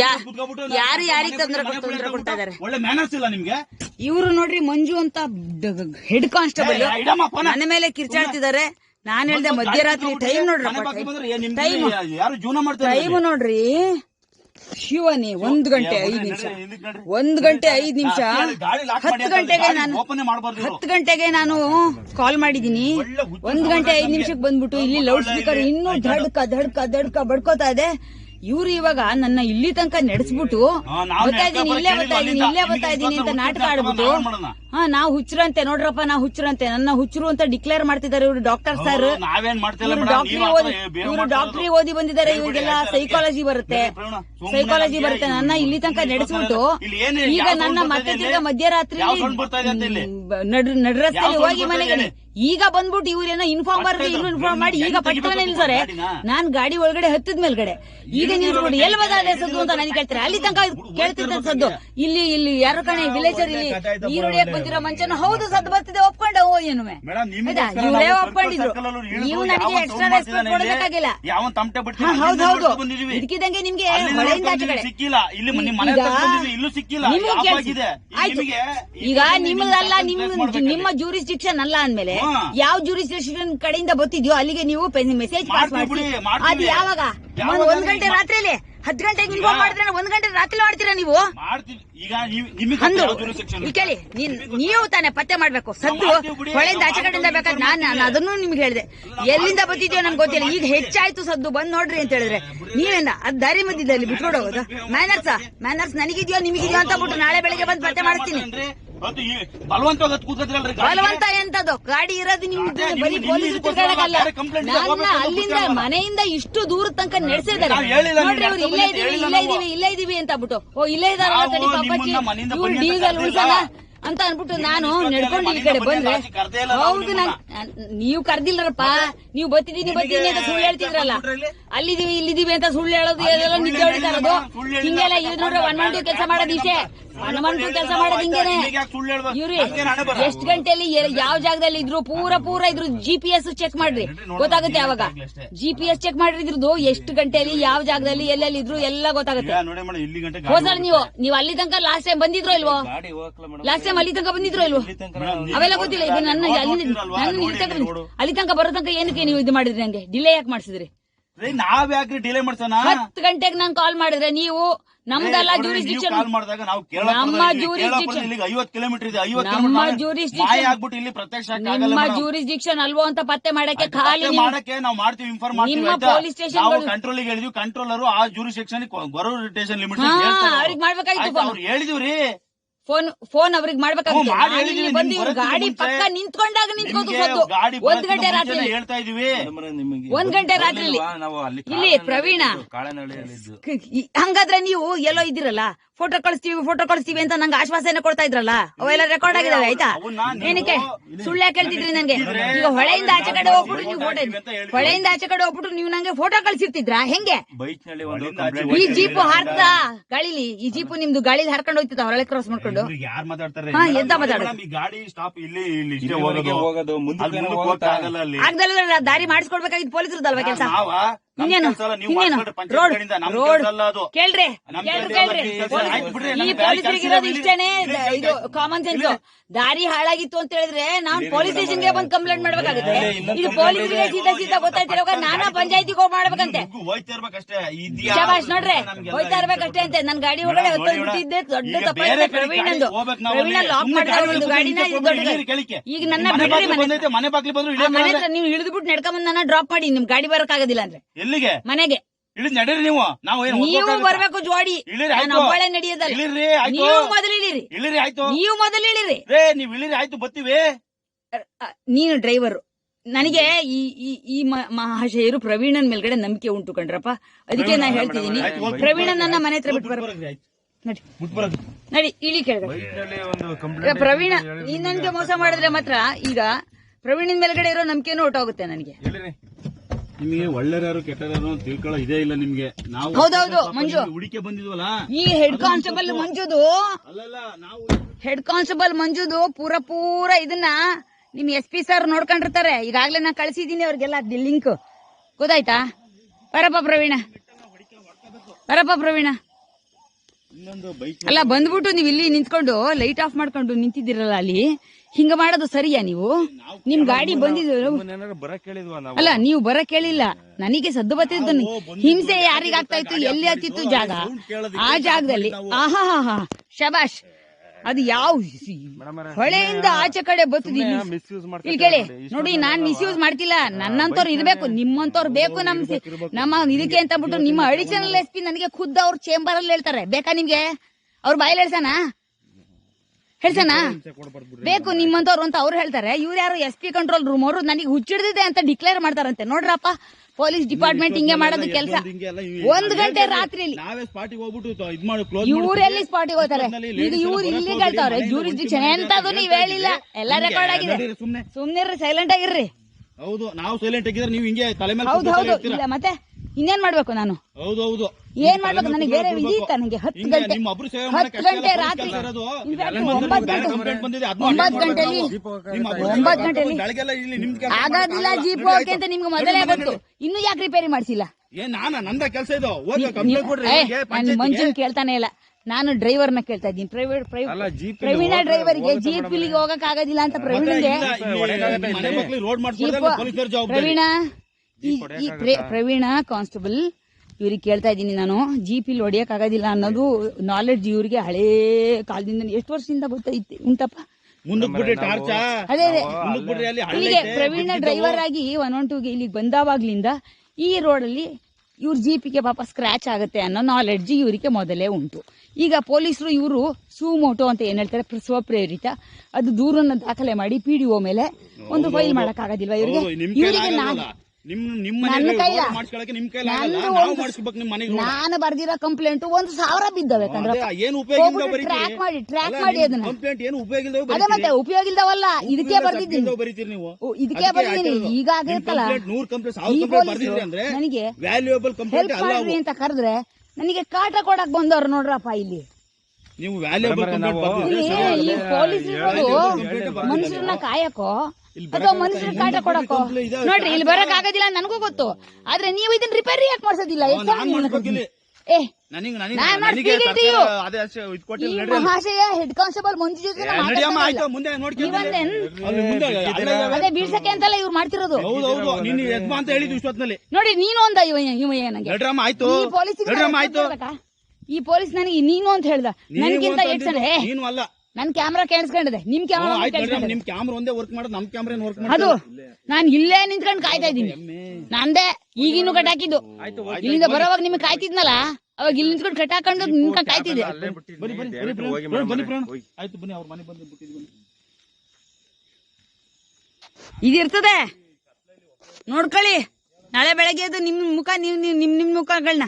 ಯಾರು ಯಾರಿ ಯಾರಿಗೆ ತೊಂದರೆ ಮನೆ ಕೊಡ್ತಾ ಇದಾರೆ? ಒಳ್ಳೆ ಮ್ಯಾನರ್ಸ್ ಇಲ್ಲ ನಿಮ್ಗೆ. ಇವರು ನೋಡ್ರಿ ಮಂಜು ಅಂತ ಹೆಡ್ ಕಾನ್ಸ್ಟೇಬಲ್ ಮನೆ ನನ್ನ ಮೇಲೆ ಕಿರ್ಚಾಡ್ತಿದ್ದಾರೆ. ನಾನ್ ಹೇಳ್ದೆ ಮಧ್ಯರಾತ್ರಿ ಟೈಮ್ ನಿಮ್ಗೆ ಟೈಮ್ ಟೈಮ್ ನೋಡ್ರಿ. ಶಿವನಿ ಒಂದ್ ಗಂಟೆ ಐದ್ ನಿಮಿಷ. ಒಂದ್ ಗಂಟೆ ಐದ್ ನಿಮಿಷ. ಹತ್ತು ಗಂಟೆಗೆ ನಾನು. ಹತ್ತು ಗಂಟೆಗೆ ನಾನು ಕಾಲ್ ಮಾಡಿದೀನಿ ಒಂದ್ ಗಂಟೆ ಐದ್. ನಿಮಿಷಕ್ಕೆ ಬಂದ್ಬಿಟ್ಟು ಇಲ್ಲಿ ಲೌಡ್ ಸ್ಪೀಕರ್ ಇನ್ನೂ ಧಡ್ಕ ಧಡ್ಕ ಧಡ್ಕ ಬಡ್ಕೋತಾ ಇದೆ. ಇವ್ರು ಇವಾಗ ನನ್ನ ಇಲ್ಲಿ ತನಕ ನಡೆಸ್ಬಿಟ್ಟು ಬರ್ತಾ ಇದೀನಿ ಇಲ್ಲೇ ಬರ್ತಾ ಇದೀನಿ ಇಲ್ಲೇ ಬರ್ತಾ ಇದೀನಿ ಅಂತ ನಾಟಕ ಆಡ್ಬಿಟ್ಟು. ಹಾ ನಾವು ಹುಚ್ಚರಂತೆ ನೋಡ್ರಪ್ಪ ನಾವು ಹುಚ್ಚರಂತೆ. ನನ್ನ ಹುಚ್ಚರು ಅಂತ ಡಿಕ್ಲೇರ್ ಮಾಡ್ತಿದ್ದಾರೆ ಇವ್ರು ಡಾಕ್ಟರ್ ಸರ್ ಇವ್ರು ಡಾಕ್ಟ್ರಿ ಓದಿ ಇವ್ರು ಡಾಕ್ಟ್ರಿ ಓದಿ ಬಂದಿದ್ದಾರೆ ಇವ್ರಿಗೆಲ್ಲ ಸೈಕಾಲಜಿ ಬರುತ್ತೆ. ಸೈಕಾಲಜಿ ಬರುತ್ತೆ. ನನ್ನ ಇಲ್ಲಿ ತನಕ ನಡೆಸ್ಬಿಟ್ಟು ಈಗ ನನ್ನ ಮತ್ತೆ ತಿರ್ಗ ಮಧ್ಯರಾತ್ರಿ? ನಡ್ರಸ್ತೆಯಲ್ಲಿ ಯಾವ ಹೋಗಿ ಮನೆಗೆ? ಈಗ ಬಂದ್ಬಿಟ್ಟು ಇವ್ರೇನೋ ಇನ್ಫಾರ್ಮ್ ಬರ್ರಿ ಇನ್ನು ಇನ್ಫಾರ್ಮ್ ಮಾಡಿ ಈಗ ಪಟ್ಟಣ ನಿಲ್ಸಾರೆ. ನಾನ್ ಗಾಡಿ ಒಳಗಡೆ ಹತ್ತಿದ ಮೇಲ್ಗಡೆ. ಈಗ ನಿಲ್ಸ್ಬಿಟ್ಟು ಎಲ್ಲಿ ಬದಾದೆ ಸದ್ದು ಅಂತ ನನಗೆ ಕೇಳ್ತಾರೆ? ಅಲ್ಲಿ ತನಕ ಕೇಳ್ತಿದ್ದ ಸದ್ದು. ಇಲ್ಲಿ ಇಲ್ಲಿ ಯಾರು ಕಣೆ ವಿಲೇಜರ್ ಇಲ್ಲಿ ಈರುಳ್ಳಿ ಹೊಡಿಯಕ್ ಬಂದಿರೋ ಮಂಚನ ಹೌದು ಸದ್ದು ಬರ್ತಿದೆ ಒಪ್ಕೊಂಡೆ ಓ ಏನು ಇವರೇ? ಒಪ್ಕೊಂಡಿದ್ರು ನೀವು ನನಗೆ ಎಕ್ಸ್ಟ್ರಾ ರೆಸ್ಪೆಕ್ಟ್ ಕೊಡಬೇಕಾಗಿಲ್ಲ. ಹೌದು ಹೌದು. ಇದಕ್ಕಿದಂಗೆ ನಿಮ್ಗೆ ಅಲ್ಲಿಂದ ಹೊಳೆಯಿಂದ ಆಚೆ ಕಡೆ ಸಿಕ್ಕಿಲ್ಲ. ಇಲ್ಲಿ ಸಿಕ್ಕಿಲ್ಲ. ಈಗ ನಿಮ್ಮದಲ್ಲ ನಿಮ್ಮ ನಿಮ್ಮ ಜೂರಿಸ್ಟಿಕ್ಷನ್ ಅಲ್ಲ ಅಂದ್ಮೇಲೆ. ಯಾವ ಜೂರಿಸ್ಟಿಕ್ಷನ್ ಕಡೆಯಿಂದ ಬರ್ತಿದ್ಯೋ ಅಲ್ಲಿಗೆ ನೀವು ಮೆಸೇಜ್ ಪಾಸ್ ಮಾಡಿ ಅದು ಯಾವಾಗ? ಒಂದ್- ಗಂಟೆ ರಾತ್ರಿಯಲ್ಲಿ? ರಾತ್ರಿಲಿ ಹತ್ತು ಗಂಟೆಗೆ ಇನ್ಫಾರ್ಮ್ ಮಾಡಿದ್ರೆ ಒಂದ್ ಗಂಟೆ ರಾತ್ರಿ ಮಾಡ್ತೀರಾ ನೀವು? ನಿಮಗೆ ಕೇಳಿ ನೀವು ತಾನೇ ಪತ್ತೆ ಮಾಡ್ಬೇಕು. ಸದ್ದು ಹೊಳೆಯಿಂದ ಆಚೆ ಕಡೆಯಿಂದ ಬೇಕಾದ್ರೆ ನಾನು ನಾನು ಅದನ್ನು ನಿಮ್ಗೆ ಹೇಳಿದೆ. ಎಲ್ಲಿಂದ ಬರ್ತಿದ್ಯೋ ನನ್ಗೆ ಗೊತ್ತಿಲ್ಲ. ಈಗ ಹೆಚ್ಚಾಯ್ತು ಸದ್ದು ಬಂದ್ ನೋಡ್ರಿ ಅಂತ ಹೇಳಿದ್ರೆ. ನೀವೇನ? ಅದ್ ದಾರಿ ಮಧ್ಯದಲ್ಲಿ ಬಿಟ್ಕೊಂಡು ಹೋಗೋದು ಮ್ಯಾನರ್ಸ್ ಮ್ಯಾನರ್ಸ್ ನನಗಿದ್ಯೋ ನಿಮಗಿದ್ಯೋ ಅಂತ ಬಿಟ್ಟು ನಾಳೆ ಬೆಳಿಗ್ಗೆ ಬಂದು ಪತ್ತೆ ಮಾಡ್ತೀನಿ. ಅದು ಈ ಬಲವಂತವಾಗಿ ಹತ್ತು ಕೂತ್ಕೊತಿರಲ್ರಿ ಗಾಡಿಗೆ? ಬಲವಂತ ಎಂತದು? ಗಾಡಿ ಇರೋದು ನಿಮ್ದು ಬರೀ ಪೊಲೀಸ್ ನನ್ನ ಅಲ್ಲಿಂದ ಮನೆಯಿಂದ ಇಷ್ಟು ದೂರ ತನಕ ನಡೆಸಿದ್ದಾರೆ. ನೋಡ್ರಿ ನೀವು ಇಲ್ಲೇ ಇದೀವಿ ಇಲ್ಲ ಇದೀವಿ ಇಲ್ಲೇ ಇದೀವಿ ಅಂತ ಬಿಟ್ಟು. ಓ ಇಲ್ಲೇ ಇದಾರಲ್ಲ ಇವ್ರು ಅಂತ ಅನ್ಬಿಟ್ಟು ನಾನು ನಡ್ಕೊಂಡು ಈ ಕಡೆ ಬಂದ್ರೆ ಹೌದು ಇಲ್ಲ ನಾವು ಕರ್ದಿಲ್ಲರಪ್ಪ. ನೀವು ಬತ್ತಿದೀನಿ ಬತ್ತಿದೀನಿ ಅಂತ ಸುಳ್ಳು ಹೇಳ್ತಿದ್ರಲ್ಲ. ಅಲ್ಲಿದೀವಿ ಇಲ್ಲಿದೀವಿ ಅಂತ ಸುಳ್ಳು ಹೇಳೋದು ಎಲ್ಲ ನಿದ್ದೆ ಹೊಡಿತಾ ಇರೋದು ಸುಳ್ಳು ಹೇಳಿಲ್ಲ. ಹಿಂಗೆಲ್ಲ ಇವ್ರು ನೋಡ್ರಿ ಒನ್ ಕೆಲಸ ಮಾಡೋದು ಇಷ್ಟೆ ಒನ್ ಮಂಟು ಕೆಲಸ ಮಾಡೋದು ಹಿಂಗೇನೆ? ಇವ್ರಿ ಎಷ್ಟು ಗಂಟೆಯಲ್ಲಿ ಗಂಟೆಲಿ ಯಾವ ಜಾಗದಲ್ಲಿ ಇದ್ರು ಪೂರ ಪೂರ ಇದ್ರು ಜಿ ಪಿ ಎಸ್ ಚೆಕ್ ಮಾಡ್ರಿ. ಗೊತ್ತಾಗುತ್ತೆ ಅವಾಗ. ಜಿ ಪಿ ಎಸ್ ಚೆಕ್ ಮಾಡ್ರಿ ಇದ್ರದ್ದು ಎಷ್ಟು ಗಂಟೆಲಿ ಯಾವ ಜಾಗದಲ್ಲಿ ಎಲ್ಲೆಲ್ಲಿ ಇದ್ರು ಎಲ್ಲ ಗೊತ್ತಾಗುತ್ತೆ. ಹೋದ್ರೆ ನೀವು ನೀವು ಅಲ್ಲಿ ತನಕ ಲಾಸ್ಟ್ ಟೈಮ್ ಬಂದಿದ್ರು ಇಲ್ವೋ? ಲಾಸ್ಟ್ ಟೈಮ್ ಅಲ್ಲಿ ತನಕ ಬಂದಿದ್ರು ಇಲ್ವೋ? ಅವೆಲ್ಲ ಗೊತ್ತಿಲ್ಲ ಇದು ನನ್ನ ಅಲ್ಲಿ ನನ್ನ ಇಲ್ಲಿ ತನಕ ನೋಡು. ಅಲ್ಲಿ ತನಕ ಬರೋ ತನಕ ಏನಕ್ಕೆ ನೀವು ಇದು ಮಾಡಿದ್ರಿ ನಂಗೆ ಡಿಲೇ ಯಾಕೆ ಮಾಡಿಸಿದ್ರಿ ರೀ, ನಾವ್ ಯಾಕ್ರಿ ಡಿಲೇ ಮಾಡ್ಸೋಣ ಹತ್ತು ಗಂಟೆಗೆ ನಾನು ಕಾಲ್ ಮಾಡಿದ್ರೆ ನೀವು ನಮ್ದಲ್ಲ ಜೂರಿಸ್ಡಿಕ್ಷನ್ ಕಾಲ್ ಮಾಡಿದಾಗ ನಾವು ನಮ್ಮ jurisdiction- ಇಲ್ಲಿ 50 ಕಿಲೋಮೀಟರ್ ಇದೆ ಐವತ್ತು ನಮ್ಮ ಕಿಲೋಮೀಟರ್ jurisdiction- ಮಾಯ ಆಗ್ಬಿಟ್ಟು ಇಲ್ಲಿ ಪ್ರತ್ಯಕ್ಷ ಆಗಲ್ಲ ನಿಮ್ಮ madam. ಜೂರಿಸ್ಡಿಕ್ಷನ್ ಅಲ್ವೋ ಅಂತ ಪತ್ತೆ ಮಾಡಕ್ಕೆ ಖಾಲಿ ನೀವು ಮಾಡಕ್ಕೆ ನಾವು ಮಾಡ್ತೀವಿ ಇನ್ಫಾರ್ಮ್ ಮಾಡ್ತೀವಿ ನಿಮ್ಮ ಆಯ್ತಾ? police station ನಾವು ಗಳು- ಕಂಟ್ರೋಲ್ ಹೇಳಿದ್ವಿ ಕಂಟ್ರೋಲರ್ ಆ ಜೂರಿ ಸೆಕ್ಷನ್ ಬರೋ ಸ್ಟೇಷನ್ ಲಿಮಿಟ್ ಹಾ, ಅವ್ರಿಗೆ ಮಾಡ್ಬೇಕಾಗಿತ್ತು phone. ಅವ್ರು ಹೇಳಿದಿವ್ರಿ ಫೋನ್ ಫೋನ್ ಅವ್ರಿಗೆ ಮಾಡ್ಬೇಕಾಗಿತ್ತು. ಬಂದು ಇವ್ರು ಗಾಡಿ ಪಕ್ಕ ನಿಂತ್ಕೊಂಡಾಗ ನಿಂತ್ಕೋದು ಸದ್ದು. ಒಂದ್ ಗಂಟೆ ರಾತ್ರಿ ಹೇಳ್ತಾ ಇದೀವಿ ಒಂದ್ ಗಂಟೆ ರಾತ್ರಿ ಇಲ್ಲಿ ಪ್ರವೀಣ. ಹಂಗಾದ್ರೆ ನೀವು ಎಲ್ಲೋ ಇದ್ದೀರಲ್ಲ? ಫೋಟೋ ಕಳಿಸ್ತೀವಿ ಫೋಟೋ ಕಳಿಸ್ತೀವಿ ಅಂತ ನಂಗೆ ಆಶ್ವಾಸನೆ ಕೊಡ್ತಾ ಇದ್ರಲ್ಲ? ಅವೆಲ್ಲ ರೆಕಾರ್ಡ್ ಆಗಿದಾವೆ ಆಯ್ತಾ? ಏನಕ್ಕೆ? ಸುಳ್ಳ ಕೇಳ್ತಿದ್ರಿ ಹೇಳ್ತಿದ್ರಿ ನನ್ಗೆ? ಈಗ ಹೊಳೆಯಿಂದ ಆಚೆ ಕಡೆ ಹೋಗ್ಬಿಟ್ಟು ನೀವು ಫೋಟೋ ಹೊಳೆಯಿಂದ ಆಚೆ ಕಡೆ ಹೋಗ್ಬಿಟ್ಟು ನೀವು ನಂಗೆ ಫೋಟೋ ಕಳಿಸಿರ್ತಿದ್ರಾ? ಹೆಂಗೆ? ಈ ಜೀಪ್ ಹಾರ್ತಾ ಗಾಳಿಲಿ ಈ ಜೀಪ್ ನಿಮ್ದು ಗಾಳಿಲಿ ಹಾರ್ಕೊಂಡು ಹೋಗ್ತಿದ್ದ ಹೊರಳೆ ಕ್ರಾಸ್ ಮಾಡ್ಕೊಂಡು? ಯಾರು ಮಾತಾಡ್ತಾರೆ? ಹಾ, ಎಂತ ಮಾತಾಡೋದು? ಗಾಡಿ ಸ್ಟಾಪ್ ಇಲ್ಲಿ ಇಲ್ಲಿ ಹೋಗೋದು. ದಾರಿ ಮಾಡಿಸ್ಕೊಡ್ಬೇಕಾಗಿತ್ತು ಪೊಲೀಸರದಲ್ವಾ ಕೆಲಸ? ಇನ್ನೇನು ಇನ್ನೇನು ರೋಡ್ ರೋಡ್. ಕೇಳ್ರಿ ಕೇಳ್ರಿ ಕೇಳ್ರಿ. ಈ ಪೊಲೀಸರಿಗೆ ಇರೋದು ಇಷ್ಟೇನೆ ಇದು ಕಾಮನ್ ಸೆನ್ಸ್ ದಾರಿ ಹಾಳಾಗಿತ್ತು ಅಂತ ಹೇಳಿದ್ರೆ ನಾನ್ ಪೊಲೀಸ್ ಸ್ಟೇಷನ್ಗೆ ಬಂದು ಕಂಪ್ಲೇಂಟ್ ಮಾಡ್ಬೇಕಾಗುತ್ತೆ. ಇದು ಪೊಲೀಸ್ ಸೀದಾ ಸೀದಾ ಗೊತ್ತಾಯ್ತಿರೋ ನಾನಾ ಪಂಚಾಯತಿಗೆ ಹೋಗಿ ಮಾಡ್ಬೇಕಂತೆ. ಶಬಾಷ್ ನೋಡ್ರೆ ಹೋಯ್ತಾ ಇರ್ಬೇಕಷ್ಟೇ ಅಂತೆ. ನನ್ ಗಾಡಿ ಒಳಗಡೆ ಬಿಟ್ಟಿದ್ದೆ. ದೊಡ್ಡ ಪ್ರವೀಣ್ ಗಾಡಿ ನಾವು ಪ್ರವೀಣ ಲಾಕ್ ಸುಮ್ನೆ ಮಾಡ್ತಾ ಗಾಡಿ ಇರೋದು ಬಂದು ಗಾಡಿನ. ಈಗ ನನ್ನ ಮನೆ ಬಿಡ್ರಿ ನೀವು ಇಳಿದ್ಬಿಟ್ಟು ನಡ್ಕೊಂಡ್ ನನ್ನ ಡ್ರಾಪ್ ಮಾಡಿ ನಿಮ್ ಗಾಡಿ ಬರಕ್ಕಾಗೋದಿಲ್ಲ ಅಂದ್ರೆ ಎಲ್ಲಿಗೆ ಮನೆಗೆ. ಇಳಿದ್ ನಡೀರಿ ನೀವು. ನಾವು ಏನು ನೀವು ಬರ್ಬೇಕು ಜೋಡಿ. ಇಳಿರಿ ನಾನು ಆಯ್ತು. ಒಬ್ಬಳೆ ನಡೆಯೋದಲ್ಲ. ಇಳಿರಿ ಆಯ್ತು. ನೀವು ಮೊದಲು ಇಳಿರಿ. ಇಳಿರಿ ಆಯ್ತು. ನೀವು ಮೊದಲು ಇಳಿರಿ. ರೇ ನೀವ್ ಇಳಿರಿ ಆಯ್ತು ಬತ್ತೀವಿ ನೀನು ಡ್ರೈವರ್ ನನಗೆ ಈ ಈ ಈ ಮಹಾಶಯರು ಪ್ರವೀಣನ್ ಮೇಲ್ಗಡೆ ನಂಬಿಕೆ ಉಂಟು ಕಂಡ್ರಪ್ಪ ಅದಕ್ಕೆ ನಾ ಹೇಳ್ತಿದ್ದೀನಿ. ಪ್ರವೀಣನ್ ನನ್ನ ಮನೆ ಹತ್ರ ಬಿಟ್ಟು ಬರ್ಬೇಕು ನಡಿ. ನಡಿ ಇಳಿ ಕೆಳಗಡೆ ಕಂಪ್ಲೇಂಟ್ ಪ್ರವೀಣ ನೀನ್ ನನ್ಗೆ ಮೋಸ ಮಾಡಿದ್ರೆ ಮಾತ್ರ ಈಗ ಪ್ರವೀಣನ್ ಮೇಲ್ಗಡೆ ಇರೋ ನಂಬಿಕೆನೂ ಹೊಟ್ಟೋಗುತ್ತೆ ನನಗೆ. ನಿಮಗೆ ಒಳ್ಳೆಯವರು ಕೆಟ್ಟವರು ತಿಳ್ಕೊಳ್ಳೋ ಇದೇ ಇಲ್ಲ ನಿಮ್ಗೆ. ನಾವು ಹೌದೌದು, ಮಂಜು. ಹುಡುಕೆ ಬಂದಿದ್ವಲ್ಲ? ಈ ಹೆಡ್ ಕಾನ್ಸ್ಟೇಬಲ್ ಮಂಜುದು. ಅಲ್ಲಲ್ಲ ನಾವು ಹೆಡ್ ಕಾನ್ಸ್ಟೇಬಲ್ ಮಂಜುದು ಪೂರ ಪೂರ ಇದನ್ನ ನಿಮ್ ಎಸ್ ಪಿ ಸರ್ ನೋಡ್ಕೊಂಡಿರ್ತಾರೆ. ಈಗಾಗ್ಲೇ ನಾ ಕಳ್ಸಿದೀನಿ ಅವ್ರಿಗೆಲ್ಲ ಲಿಂಕ್ ಗೊತ್ತಾಯ್ತಾ? ಬರಪ್ಪ ಪ್ರವೀಣ. ಬರಪ್ಪ ಪ್ರವೀಣ. ಅಲ್ಲ ಬಂದ್ಬಿಟ್ಟು ನೀವು ಇಲ್ಲಿ ನಿಂತ್ಕೊಂಡು ಲೈಟ್ ಆಫ್ ಮಾಡ್ಕೊಂಡು ನಿಂತಿದ್ದೀರಲ್ಲ ಅಲ್ಲಿ? ಹಿಂಗ ಮಾಡೋದು ಸರಿಯಾ ನೀವು? ನಿಮ್ ಗಾಡಿ ಬಂದಿದ್ರು ಅಲ್ಲ ನೀವು ಬರ ಕೇಳಿಲ್ಲ. ನನಗೆ ಸದ್ದು ಬರ್ತಿದ್ದು ಹಿಂಸೆ ಯಾರಿಗಾಗ್ತಾ ಇತ್ತು? ಎಲ್ಲಿ ಹತ್ತಿತ್ತು ಜಾಗ? ಆ ಜಾಗದಲ್ಲಿ. ಆಹಾ ಹಾ ಹಾ. ಶಬಾಷ್. ಅದು ಯಾವ ಹೊಳೆಯಿಂದ ಆಚೆ ಕಡೆ ಬರ್ತದೆ ಇಲ್ಲಿ ಕೇಳಿ ನೋಡಿ ನಾನ್ ಮಿಸ್ಯೂಸ್ ಮಾಡ್ತಿಲ್ಲ. ನನ್ನಂತವ್ರು ಇರ್ಬೇಕು ನಿಮ್ಮಂತವ್ರು ಬೇಕು ನಮ್ ನಮ್ಮ ಇದಕ್ಕೆ ಅಂತ ಬಿಟ್ಟು ನಿಮ್ಮ ಅಡಿಷನಲ್ ಎಸ್ ಪಿ ನನಗೆ ಖುದ್ದು ಅವ್ರ ಚೇಂಬರ್ ಅಲ್ಲಿ ಹೇಳ್ತಾರೆ. ಬೇಕಾ ನಿಮ್ಗೆ? ಅವ್ರ ಬಾಯಲ್ಲಿ ಹೇಳ್ಸಣ ಬೇಕು ನಿಮ್ಮಂತವ್ರು ಅಂತ ಅವ್ರು ಹೇಳ್ತಾರೆ. ಇವ್ರು ಯಾರು ಎಸ್ ಪಿ ಕಂಟ್ರೋಲ್ ರೂಮ್ ಅವರು? ನನಗೆ ಹುಚ್ಚಿಡ್ದಿದೆ ಅಂತ ಡಿಕ್ಲೇರ್ ಮಾಡ್ತಾರಂತೆ. ನೋಡ್ರಪ್ಪ ಪೊಲೀಸ್ ಡಿಪಾರ್ಟ್ಮೆಂಟ್ ಹಿಂಗೆ ಮಾಡೋದು ಕೆಲಸ. ಒಂದ್ ಗಂಟೆ ರಾತ್ರಿಯಲ್ಲಿ ಇವರೆಲ್ಲಿ ಸ್ಪಾಟಿಗೆ ಹೋಗ್ತಾರೆ? ಈಗ ಇವ್ರು ಇಲ್ಲಿ ಹೇಳ್ತಾವ್ರೆ ಜೂರಿಸ್ಡಿಕ್ಷನ್ ಎಂತದು ನೀವ್ ಹೇಳಿಲ್ಲ. ಎಲ್ಲ ರೆಕಾರ್ಡ್ ಆಗಿದೆ ಸುಮ್ನೆ. ಸುಮ್ನಿರ್ರಿ ಸೈಲೆಂಟ್ ಆಗಿರ್ರಿ. ಹೌದು ನಾವು ಸೈಲೆಂಟ್ ಆಗಿದ್ರೆ ನೀವು ಹಿಂಗೆ ತಲೆ ಮೇಲೆ ಹೌದು ಹೌದು. ಇಲ್ಲ ಮತ್ತೆ ಇನ್ನೇನ್ ಮಾಡ್ಬೇಕು ನಾನು? ಹೌದು ಹೌದು. ಏನ್ ಮಾಡ್ಬೇಕು? ನನಗೆ ಬೇರೆ ವಿಧಿ ಇತ್ತ ನನಗೆ ಹತ್ತು ಗಂಟೆ ನಿಮ್ಮ ಒಬ್ರು ಸೇವೆ ಹತ್ತು ಗಂಟೆ ರಾತ್ರಿ ಒಂಬತ್ ಒಂಬತ್ತು ಗಂಟೆ ಕಂಪ್ಲೇಂಟ್ ಬಂದಿದೆ, ಅದನ್ನೂ ಒಂಬತ್ತು ಗಂಟೆಲಿ ಒಂಬತ್ತು ಆಗೋದಿಲ್ಲ ಜೀಪ್ ಹೋಗಕ್ಕೆ ಅಂತ ನಿಮ್ಗೆ ಮೊದಲೇ ಬಂತು ಇನ್ನು ಯಾಕೆ ರಿಪೇರಿ ಮಾಡ್ಸಿಲ್ಲ? ಮಂಜುನ್ ಕೇಳ್ತಾನೆ ಇಲ್ಲ. ನಾನು ಡ್ರೈವರ್ನ ಕೇಳ್ತಾ ಇದ್ದೀನಿ. ಪ್ರೈವೇಟ್ ಪ್ರವೀಣ ಡ್ರೈವರ್ಗೆ ಹೋಗಕ್ಕೆ ಜೀಪ್ ಇಲ್ಲಿಗೆ ಹೋಗಕ್ ಆಗೋದಿಲ್ಲ ಅಂತ ಪ್ರವೀಣ್ಗೆ ಪ್ರವೀಣ ಈ ಪ್ರವೀಣ ಕಾನ್ಸ್ಟೇಬಲ್ ಇವ್ರಿಗೆ ಕೇಳ್ತಾ ಇದ್ದೀನಿ ನಾನು. ಜಿ ಇಲ್ಲಿ ಹೊಡಿಯಕ್ ಆಗೋದಿಲ್ಲ ಅನ್ನೋದು ನಾಲೆಡ್ಜ್ ಇವ್ರಿಗೆ ಹಳೇ ಕಾಲದಿಂದ ಎಷ್ಟು ವರ್ಷದಿಂದ ಗೊತ್ತೈತೆ ಉಂಟಪ್ಪ? ಮುಂದಕ್ ಬಿಡ್ರಿ ಅದೇ ಇಲ್ಲಿಗೆ ಪ್ರವೀಣ ಡ್ರೈವರ್ ಆಗಿ ಒನ್ ಒನ್ ಟೂಗೆ ಇಲ್ಲಿಗೆ ಬಂದಾವಾಗ್ಲಿಂದ ಈ ರೋಡಲ್ಲಿ ಇವ್ರ ಜೀಪಿಗೆ ಪಾಪ ಸ್ಕ್ರಾಚ್ ಆಗುತ್ತೆ ಅನ್ನೋ ನಾಲೆಡ್ಜ್ ಇವರಿಗೆ ಮೊದಲೇ ಉಂಟು. ಈಗ ಪೊಲೀಸರು ಇವರು ಸುಮೋಟೋ ಅಂತ ಏನ್ ಹೇಳ್ತಾರೆ? ಪ್ರ- ಸ್ವಪ್ರೇರಿತ. ಅದು ದೂರನ್ನ ದಾಖಲೆ ಮಾಡಿ ಪಿ ಡಿ ಒ ಮೇಲೆ ಒಂದು ಫೈಲ್ ಮಾಡಕ್ ಆಗೋದಿಲ್ವಾ ಇವರಿಗೆ? ಇವರಿಗೆ ನಾನು ಆಗಲ್ಲ. ನಿಮ್ ನಿಮ್ಮ ನನ್ನ ಮನೆಗೆ ಕೈಲ ಮಾಡ್ಸ್ಕೊಳಕ್ಕೆ ನಿಮ್ ಕೈಲಿ ಆಗಲ್ಲ. ನಾವು ಮಾಡಿಸ್ಬೇಕು ನಿಮ್ ಮನೆಗೆ ನಾನು ಬರ್ದಿರೋ ಕಂಪ್ಲೇಂಟ್ ಒಂದು ಸಾವಿರ ಬಿದ್ದವೆ ಉಪಯೋಗ? ಟ್ರ್ಯಾಕ್ ಮಾಡಿ ಟ್ರ್ಯಾಕ್ ಮಾಡಿ ಅದನ್ನ. ಕಂಪ್ಲೇಂಟ್ ಏನು ಉಪಯೋಗ ಇಲ್ದವ್ ಅದೇ? ಮತ್ತೆ ಉಪಯೋಗ ಇಲ್ದವಲ್ಲ ಇದಕ್ಕೆ ಬರ್ದಿದ್ದೀನಿ. ಬರೀತೀರಿ ನೀವು. ಇದಕ್ಕೆ ಬರ್ದಿದ್ದೀನಿ. ಈಗ ಆಗಿರುತ್ತಲ್ಲ ನೂರ್ ಕಂಪ್ಲೇಂಟ್ ಈ ಸಾವಿರ ಕಂಪ್ಲೇಂಟ್ ಪೊಲೀಸರು ಬರ್ದಿದ್ರಿ ಅಂದ್ರೆ ನನಗೆ ವ್ಯಾಲ್ಯೂಯಬಲ್ ಕಂಪ್ಲೇಂಟ್ ಅಲ್ಲ ಅಂತ ಕರೆದ್ರೆ ನನಗೆ ಕಾಟ ಕೊಡಕ್ ಬಂದವ್ರು ನೋಡ್ರಪ್ಪ ಇಲ್ಲಿ. ನೀವು ವ್ಯಾಲ್ಯೂಯಬಲ್ ಕಂಪ್ಲೇಂಟ್ ಬರ್ದಿದ್ರಿ. ಈ ಪೊಲೀಸರು ಮನುಷ್ಯರನ್ನ ಕಾಯಕೋ ಅಥವಾ ಮನುಷ್ಯರ ಕಾಟ ಕೊಡಕೋ ನೋಡ್ರಿ ಇಲ್ಲಿ ಬರಕ್ ಆಗೋದಿಲ್ಲ ನನಗೂ ಗೊತ್ತು. ಆದ್ರೆ ನೀವು ಇದನ್ನ ರಿಪೇರಿ ಯಾಕೆ ಮಾಡ್ಸೋದಿಲ್ಲ. ಮಹಾಶಯ ಹೆಡ್ ಕಾನ್ಸ್ಟೇಬಲ್ ಅದೇ ಬೀಳ್ಸಕ್ಕೆ ಅಂತಲ್ಲ ಇವ್ರು ಮಾಡ್ತಿರೋದು. ಹೌದು ಹೌದು. ನೀನು ಯಜಮಾ ಅಂತ ಹೇಳಿದ್ವಿ ಇಷ್ಟೊತ್ತಿನಲ್ಲಿ. ನೋಡಿ ನೀನು ಒಂದ ಇವ ನನಗೆ ನಡ್ರಮ್ಮ ಆಯ್ತು. ಈ ಪೊಲೀಸ್ ಆಯ್ತು. ಈ ಪೊಲೀಸ್ ನನಗೆ ನೀನು ಅಂತ ಹೇಳ್ದ. ನನಗಿಂತ ಎಷ್ಟು ನೀನು ಅಲ್ಲ. ನನ್ ಕ್ಯಾಮ್ರಾ ಕೇಳಿಸ್ಕೊಂಡಿದೆ. ನಿಮ್ ಕ್ಯಾಮ್ರಾ ನಿಮ್ ಕ್ಯಾಮ್ರಾ ಒಂದೇ ವರ್ಕ್ ಮಾಡೋದು ನಮ್ ಕ್ಯಾಮ್ರಾ ವರ್ಕ್ ಅದು ಮಾಡೋದು? ನಾನ್ ಇಲ್ಲೇ ನಿಂತ್ಕೊಂಡು ಕಾಯ್ತಾ ಇದ್ದೀನಿ. ನಂದೇ ಈಗಿನ್ನು ಕಟ್ ಹಾಕಿದ್ದು. ಇಲ್ಲಿಂದ ಬರೋವಾಗ ನಿಮ್ಗೆ ಕಾಯ್ತಿದ್ನಲ್ಲ ಅವಾಗ ಇಲ್ಲಿ ನಿಂತ್ಕೊಂಡು ಕಟ್ ಹಾಕೊಂಡು ನಿಮ್ಗ ಕಾಯ್ತಿದ್ದೆ. ಬನ್ನಿ ಬನ್ನಿ ಬನ್ನಿ. ಆಯ್ತು ಬನ್ನಿ ಅವ್ರ ಮನೆ ಬಂದು ಬನ್ನಿ. ಇದಿರ್ತದೆ ನೋಡ್ಕೊಳ್ಳಿ. ನಾಳೆ ಬೆಳಗ್ಗೆ ಅದು ನಿಮ್ ಮುಖ ನಿಮ್ ನಿಮ್ ನಿಮ್ ನಿಮ್ ಮುಖಗಳನ್ನ.